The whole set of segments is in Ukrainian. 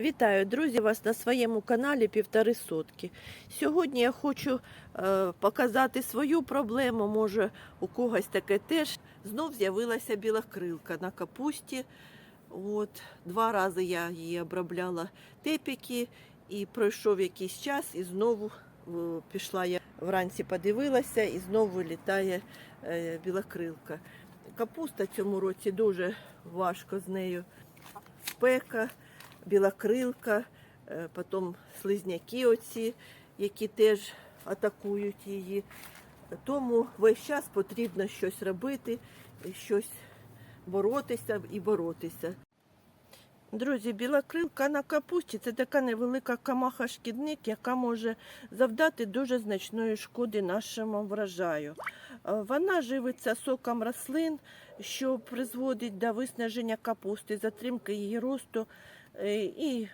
Вітаю, друзі, вас на своєму каналі Півтори Сотки. Сьогодні я хочу е, показати свою проблему. Може, у когось таке теж. Знов з'явилася білокрилка на капусті. От, два рази я її обробляла тепіки, і пройшов якийсь час, і знову е, пішла я вранці, подивилася, і знову літає е, білокрилка. Капуста цьому році дуже важко з нею. Спека білокрилка, е, потім слизняки оці, які теж атакують її. Тому весь час потрібно щось робити, щось боротися і боротися. Друзі, білокрилка на капусті це така невелика камаха-шкідник, яка може завдати дуже значної шкоди нашому врожаю. Е, Вона живиться соком рослин, що призводить до виснаження капусти, затримки її росту і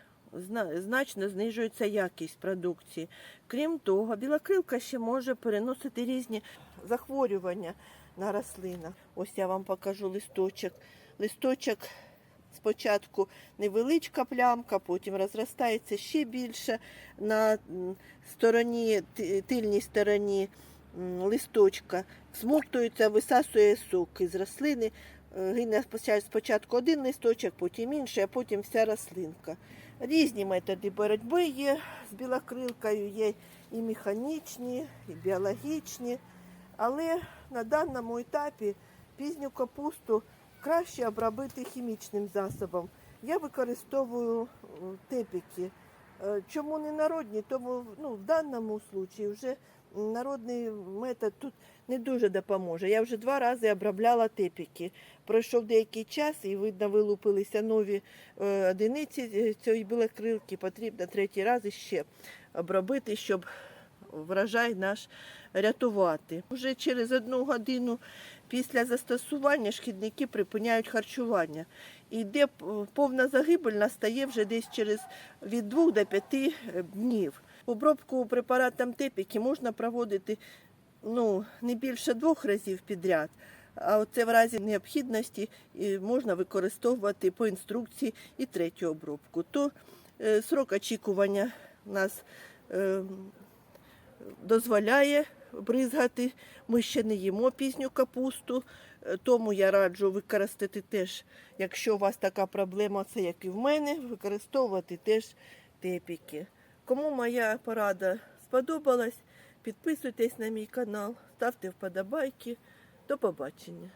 значно знижується якість продукції. Крім того, білокрилка ще може переносити різні захворювання на рослинах. Ось я вам покажу листочок. Листочок спочатку невеличка плямка, потім розростається ще більше на стороні, тильній стороні листочка, смоктується, висасує сок із рослини. Е, Гине спочатку один листочок, потім інший, а потім вся рослинка. Різні методи боротьби є з білокрилкою, є і механічні, і біологічні. Але на даному етапі пізню капусту краще обробити хімічним засобом. Я використовую е, тепіки. Е, Чому не народні? Тому ну, в даному случаї вже народний метод тут не дуже допоможе. Я вже два рази обробляла тепіки. Пройшов деякий час і, видно, вилупилися нові е, одиниці е, цієї білокрилки. Потрібно третій раз ще обробити, щоб врожай наш рятувати. Вже через одну годину після застосування шкідники припиняють харчування. І йде п- повна загибель настає вже десь через від 2 до 5 днів. Обробку препаратом тепіки можна проводити ну, не більше двох разів підряд. А це в разі необхідності можна використовувати по інструкції і третю обробку. То е, срок очікування нас е, дозволяє бризгати. Ми ще не їмо пізню капусту, е, тому я раджу використати теж, якщо у вас така проблема, це як і в мене, використовувати теж тепіки. Кому моя порада сподобалась, підписуйтесь на мій канал, ставте вподобайки. До побачення.